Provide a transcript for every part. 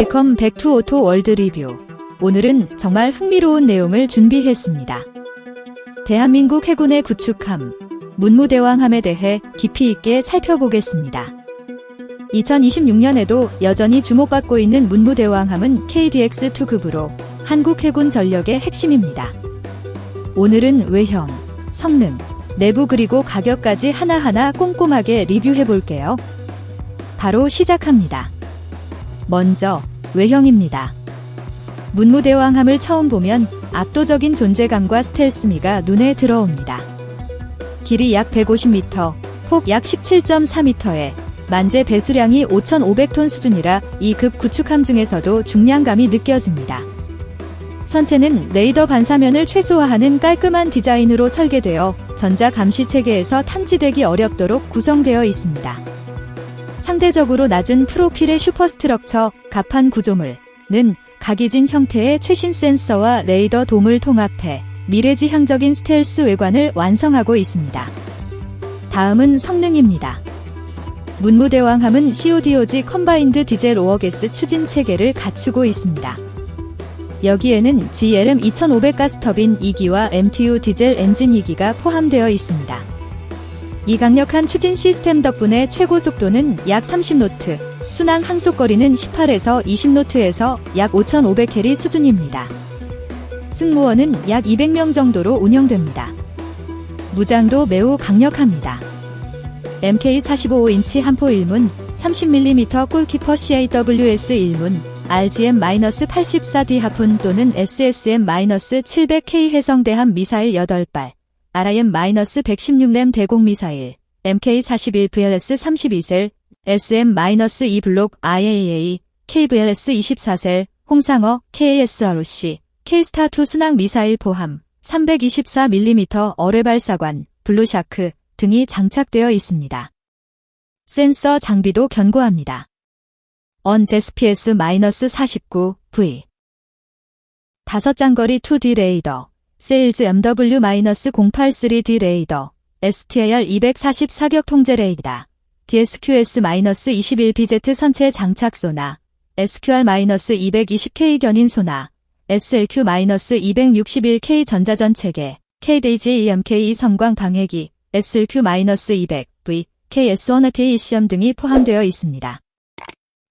웰컴 백투 오토 월드 리뷰. 오늘은 정말 흥미로운 내용을 준비했습니다. 대한민국 해군의 구축함, 문무대왕함에 대해 깊이 있게 살펴보겠습니다. 2026년에도 여전히 주목받고 있는 문무대왕함은 KDX-2급으로 한국 해군 전력의 핵심입니다. 오늘은 외형, 성능, 내부 그리고 가격까지 하나하나 꼼꼼하게 리뷰해 볼게요. 바로 시작합니다. 먼저 외형입니다. 문무대왕함을 처음 보면 압도적인 존재감과 스텔스미가 눈에 들어옵니다. 길이 약 150m, 폭 약 17.4m에 만재 배수량이 5,500톤 수준이라 이 급 구축함 중에서도 중량감이 느껴집니다. 선체는 레이더 반사면을 최소화하는 깔끔한 디자인으로 설계되어 전자 감시 체계에서 탐지되기 어렵도록 구성되어 있습니다. 상대적으로 낮은 프로필의 슈퍼스트럭처 갑판 구조물은 각이진 형태의 최신 센서와 레이더 돔을 통합해 미래지향적인 스텔스 외관을 완성하고 있습니다. 다음은 성능입니다. 문무대왕함은 CODOG 컴바인드 디젤 오어게스 추진 체계를 갖추고 있습니다. 여기에는 GLM 2500 가스터빈 2기와 MTU 디젤 엔진 2기가 포함되어 있습니다. 이 강력한 추진 시스템 덕분에 최고 속도는 약 30노트, 순항 항속거리는 18에서 20노트에서 약 5,500캐리 수준입니다. 승무원은 약 200명 정도로 운영됩니다. 무장도 매우 강력합니다. MK45인치 한포 1문, 30mm 골키퍼 CAWS 1문, RGM-84D 하푼 또는 SSM-700K 해성대함 미사일 8발, RIM-116램 대공 미사일, MK41 VLS 32셀, SM-2 블록 IAA, KVLS 24셀, 홍상어, KASROC, K스타2 순항 미사일 포함, 324mm 어뢰 발사관, 블루샤크 등이 장착되어 있습니다. 센서 장비도 견고합니다. 언 ZPS-49V 다섯 장거리 2D 레이더, 세일즈 MW-083D 레이더, STAR 240 사격 통제 레이더, DSQS-21BZ 선체 장착 소나, SQR-220K 견인 소나, SLQ-261K 전자전 체계, KDJ-EMK 성광 방해기, SLQ-200V, KS1AT 시험 등이 포함되어 있습니다.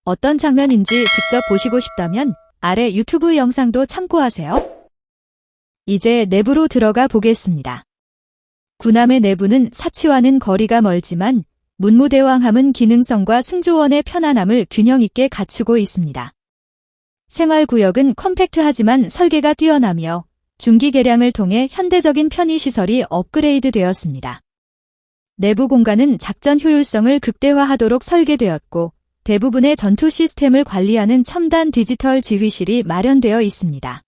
어떤 장면인지 직접 보시고 싶다면 아래 유튜브 영상도 참고하세요. 이제 내부로 들어가 보겠습니다. 군함의 내부는 사치와는 거리가 멀지만 문무대왕함은 기능성과 승조원의 편안함을 균형 있게 갖추고 있습니다. 생활구역은 컴팩트하지만 설계가 뛰어나며 중기 개량을 통해 현대적인 편의시설이 업그레이드 되었습니다. 내부 공간은 작전 효율성을 극대화하도록 설계되었고 대부분의 전투 시스템을 관리하는 첨단 디지털 지휘실이 마련되어 있습니다.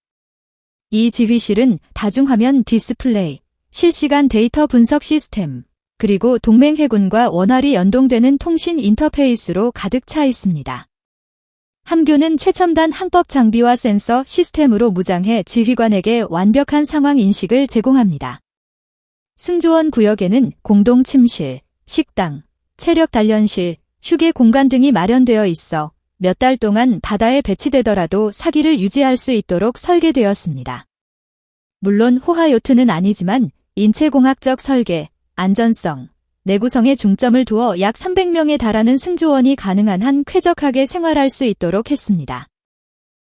이 지휘실은 다중화면 디스플레이, 실시간 데이터 분석 시스템, 그리고 동맹 해군과 원활히 연동되는 통신 인터페이스로 가득 차 있습니다. 함교는 최첨단 항법 장비와 센서 시스템으로 무장해 지휘관에게 완벽한 상황 인식을 제공합니다. 승조원 구역에는 공동 침실, 식당, 체력 단련실, 휴게 공간 등이 마련되어 있어 몇 달 동안 바다에 배치되더라도 사기를 유지할 수 있도록 설계되었습니다. 물론 호화 요트는 아니지만 인체공학적 설계, 안전성, 내구성에 중점을 두어 약 300명에 달하는 승조원이 가능한 한 쾌적하게 생활할 수 있도록 했습니다.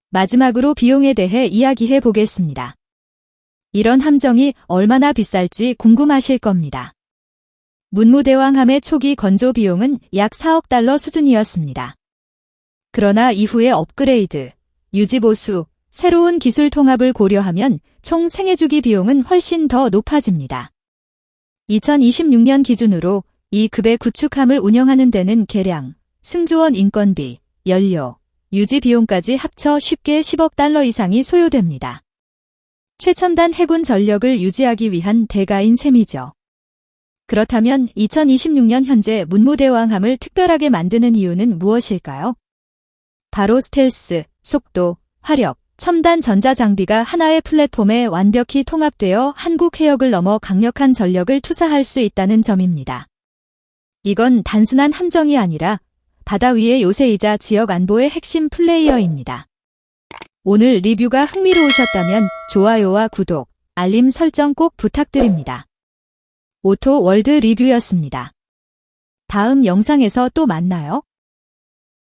마지막으로 비용에 대해 이야기해 보겠습니다. 이런 함정이 얼마나 비쌀지 궁금하실 겁니다. 문무대왕함의 초기 건조 비용은 약 4억 달러 수준이었습니다. 그러나 이후의 업그레이드, 유지보수, 새로운 기술 통합을 고려하면 총 생애주기 비용은 훨씬 더 높아집니다. 2026년 기준으로 이 급의 구축함을 운영하는 데는 개량, 승조원 인건비, 연료, 유지 비용까지 합쳐 쉽게 10억 달러 이상이 소요됩니다. 최첨단 해군 전력을 유지하기 위한 대가인 셈이죠. 그렇다면 2026년 현재 문무대왕함을 특별하게 만드는 이유는 무엇일까요? 바로 스텔스, 속도, 화력, 첨단 전자장비가 하나의 플랫폼에 완벽히 통합되어 한국 해역을 넘어 강력한 전력을 투사할 수 있다는 점입니다. 이건 단순한 함정이 아니라 바다 위의 요새이자 지역 안보의 핵심 플레이어입니다. 오늘 리뷰가 흥미로우셨다면 좋아요와 구독, 알림 설정 꼭 부탁드립니다. 오토 월드 리뷰였습니다. 다음 영상에서 또 만나요.